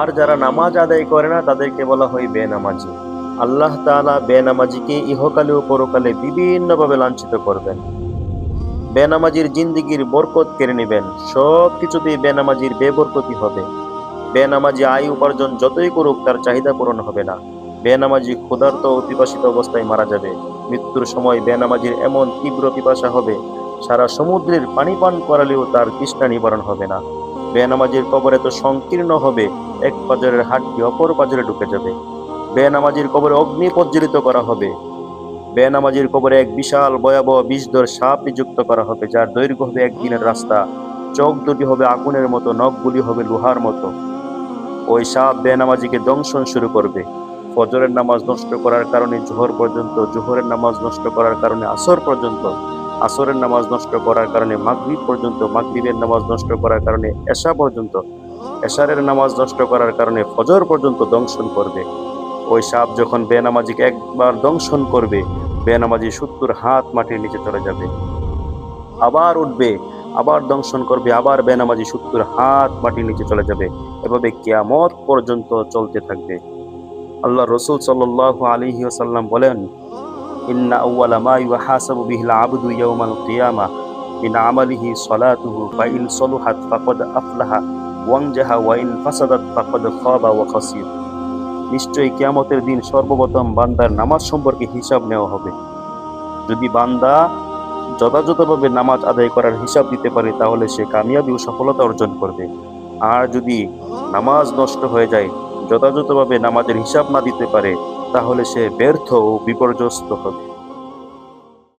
আর যারা নামাজ আদায় করে না, তাদেরকে বলা হয় বেনামাজি। আল্লাহ তাআলা বেনামাজিকে ইহকালে ও পরকালে বিভিন্নভাবে লাঞ্ছিত করবেন। বেনামাজির জিন্দিগির বরকত কেড়ে নেবেন। সব কিছুতেই বেনামাজির বেবরকতি হবে। বেনামাজি আয় উপার্জন যতই করুক, তার চাহিদা পূরণ হবে না। বেনামাজি ক্ষুধার্ত পিপাসিত অবস্থায় মারা যাবে। মৃত্যুর সময় বেনামাজির এমন তীব্র পিপাসা হবে, সারা সমুদ্রের পানি পান করালেও তার তৃষ্ণা নিবারণ হবে না। বেনামাজির কবর এত সংকীর্ণ হবে। এক পাজরের হাড্ডি অপর পাজরে ঢুকে যাবে। বেনামাজির কবরে অগ্নি প্রজ্বলিত করা হবে। বেনামাজির কবরে এক বিশাল ভয়াবহ বিষধর সাপ নিযুক্ত করা হবে, যার দৈর্ঘ্য হবে একদিনের রাস্তা। চোখ দুটি হবে আগুনের মতো, নখগুলি হবে লোহার মতো। ওই সাপ বেনামাজিকে দংশন শুরু করবে। ফজরের নামাজ নষ্ট করার কারণে, জোহর পর্যন্ত, জোহরের নামাজ নষ্ট করার কারণে, আসর পর্যন্ত। আসরের নামাজ নষ্ট করার কারণে, মাগরিব পর্যন্ত, মাগরিবের নামাজ নষ্ট করার কারণে, এশা পর্যন্ত, এশারের নামাজ নষ্ট করার কারণে ফজর পর্যন্ত দংশন করবে। ওই সাপ যখন বেনামাজিকে একবার দংশন করবে, বেনামাজি সত্তর হাত মাটির নিচে চলে যাবে। আবার উঠবে, আবার দংশন করবে, আবার বেনামাজি সত্তর হাত মাটির নিচে চলে যাবে। এভাবে কিয়ামত পর্যন্ত চলতে থাকবে। আল্লাহ রসুল সাল্লাহ আলিহি ওসাল্লাম বলেন ইন্না আউয়ালা মা ইউহাসাবু বিহিল আবদু ইয়াউমাল কিয়ামা। মিন আমালিহি সালাতুহু ফাইন সলুহাত ফাকাদ আফলাহা, ওয়ানজাহা ওয়া ইন ফাসাদাত ফাকাদ খাবা ওয়া খাসির। নিশ্চয়ই কিয়ামতের দিন সর্বপ্রথম বান্দার নামাজ সম্পর্কে হিসাব নেওয়া হবে। যদি বান্দা যথাযথভাবে নামাজ আদায় করার হিসাব দিতে পারে, তাহলে সে কামিয়াবি ও সফলতা অর্জন করবে। আর যদি নামাজ নষ্ট হয়ে যায়, যথাযথভাবে নামাজের হিসাব না দিতে পারে তাহলে সে ব্যর্থ ও বিপর্যস্ত হবে।